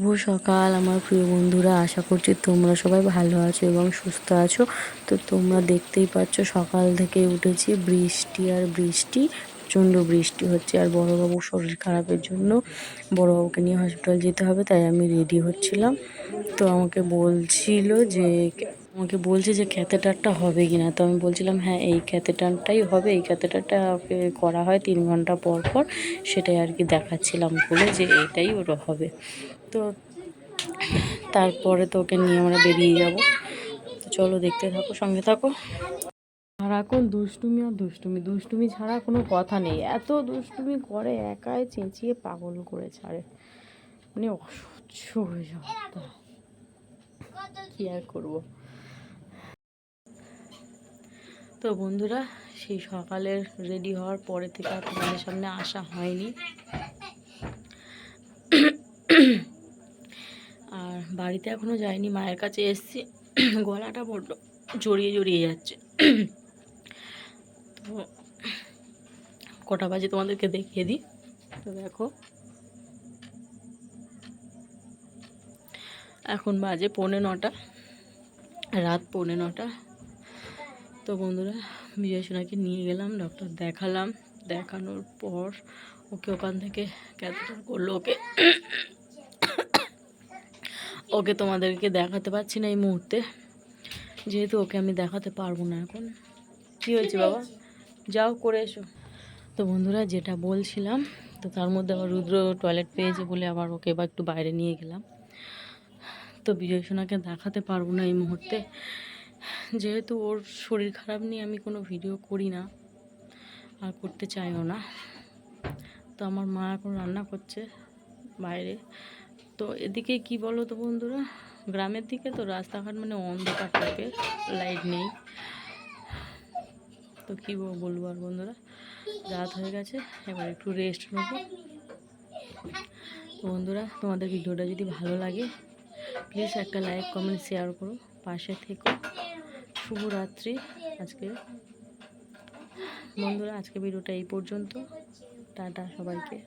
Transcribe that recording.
শুভ সকাল, আমার প্রিয় বন্ধুরা। আশা করছি তোমরা সবাই ভালো আছো এবং সুস্থ আছো। তো তোমরা দেখতেই পাচ্ছ, সকাল থেকে উঠেছি বৃষ্টি আর বৃষ্টি। প্রচণ্ড বৃষ্টি হচ্ছে আর বড়োবাবুর শরীর খারাপের জন্য বড়োবাবুকে নিয়ে হসপিটাল যেতে হবে, তাই আমি রেডি হচ্ছিলাম। তো আমাকে বলছিল যে, আমাকে বলছে যে ক্যাথেটারটা হবে কি না তো আমি বলছিলাম হ্যাঁ এই ক্যাথেটারটাই হবে। এই ক্যাথেটারটা করা হয় তিন ঘণ্টা পর পর। সেটাই আর কি দেখাচ্ছিলাম বলে যে এটাই ওটা হবে। তো তারপরে তো ওকে নিয়ে আমরা বেরিয়ে যাব। তো চলো দেখতে থাকো, সঙ্গে থাকো। সারাক্ষণ দুষ্টুমি আর দুষ্টুমি? দুষ্টুমি ছাড়া কোনো কথা নেই। এত দুষ্টুমি করে একাই চেঁচিয়ে পাগল করে ছাড়ে। মানে অসহ্য হয়ে যাওয়া কি আর করব? তো বন্ধুরা, সেই সকালের রেডি হওয়ার পরে থেকে আর তোমাদের সামনে আসা হয়নি। আর বাড়িতে এখনও যাইনি, মায়ের কাছে এসছি। গলাটা বড্ড জড়িয়ে জড়িয়ে যাচ্ছে। কটা বাজে তোমাদেরকে দেখিয়ে দিই। তো দেখো। এখন বাজে পৌনে নটা, রাত পৌনে নটা। তো বন্ধুরা বিজয় সোনাকে নিয়ে গেলাম ডক্টর দেখালাম। দেখানোর পর ওকে ওখান থেকে ক্যাথেটার করল, ওকে ওকে তোমাদেরকে দেখাতে পারছি না এই মুহূর্তে। যেহেতু ওকে আমি দেখাতে পারব না এখন। কী হয়েছে বাবা? যাও, করে এসো। তো বন্ধুরা, যেটা বলছিলাম, তো তার মধ্যে আবার রুদ্র টয়লেট পেয়েছে বলে আবার ওকে এবার একটু বাইরে নিয়ে গেলাম। তো বিজয় সোনাকে দেখাতে পারব না এই মুহূর্তে। যেহেতু ওর শরীর খারাপ নিয়ে আমি কোনো ভিডিও করি না, আর করতে চাইও না। তো আমার মা এখন রান্না করছে বাইরে। তো এদিকে কি বলো তো বন্ধুরা, গ্রামের দিকে তো রাস্তাঘাট মানে অন্ধকার থাকে লাইট নেই। তো কী বলব আর বন্ধুরা। রাত হয়ে গেছে, এবার একটু রেস্ট নেব। তো বন্ধুরা, তোমাদের ভিডিওটা যদি ভালো লাগে প্লিজ একটা লাইক কমেন্ট শেয়ার করো। পাশে থেকো। শুভরাত্রি আজকে। বন্ধুরা, আজকে ভিডিওটা এই পর্যন্ত। টাটা সবাইকে।